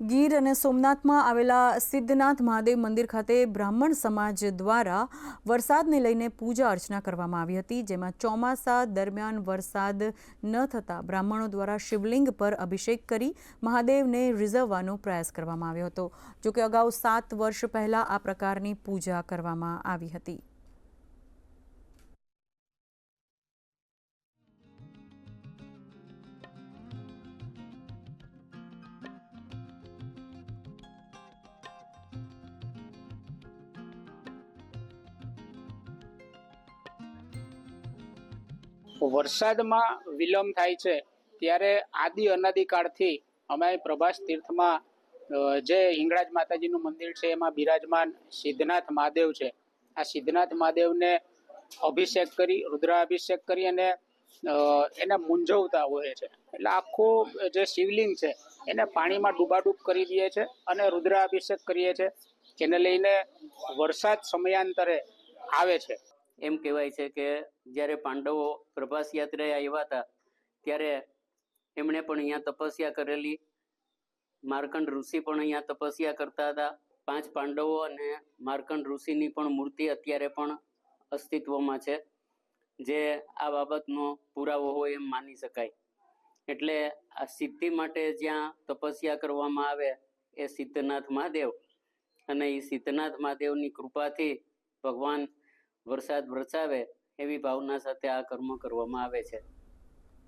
ગીર અને સોમનાથમાં આવેલા સિદ્ધનાથ મહાદેવ મંદિર ખાતે બ્રાહ્મણ સમાજ દ્વારા વરસાદને લઈને પૂજા અર્ચના કરવામાં આવી હતી, જેમાં ચોમાસા દરમિયાન વરસાદ ન થતાં બ્રાહ્મણો દ્વારા શિવલિંગ પર અભિષેક કરી મહાદેવને રીઝવવાનો પ્રયાસ કરવામાં આવ્યો હતો. જોકે અગાઉ સાત વર્ષ પહેલાં આ પ્રકારની પૂજા કરવામાં આવી હતી. વરસાદમાં વિલંબ થાય છે, ત્યારે આદિ અનાદિકાળથી અમે પ્રભાસ તીર્થમાં જે હિંગળાજ માતાજીનું મંદિર છે, એમાં બિરાજમાન સિદ્ધનાથ મહાદેવ છે. આ સિદ્ધનાથ મહાદેવને અભિષેક કરી, રુદ્રાભિષેક કરી અને એને મૂંઝવતા હોય છે. એટલે આખું જે શિવલિંગ છે, એને પાણીમાં ડૂબાડૂબ કરી દઈએ છે અને રુદ્રાભિષેક કરીએ છે, જેને લઈને વરસાદ સમયાંતરે આવે છે. એમ કહેવાય છે કે જ્યારે પાંડવો પ્રભાસ યાત્રાએ આવ્યા હતા, ત્યારે એમણે પણ અહીંયા તપસ્યા કરેલી. માર્કંડ ઋષિ પણ અહીંયા તપસ્યા કરતા હતા. પાંચ પાંડવો અને માર્કંડ ઋષિની પણ મૂર્તિ અત્યારે પણ અસ્તિત્વમાં છે, જે આ બાબતનો પુરાવો હોય એમ માની શકાય. એટલે આ સિદ્ધિ માટે જ્યાં તપસ્યા કરવામાં આવે, એ સિદ્ધનાથ મહાદેવ. અને એ સિદ્ધનાથ મહાદેવની કૃપાથી ભગવાન વરસાદ વરસાવે એવી ભાવના સાથે આ કર્મ કરવામાં આવે છે.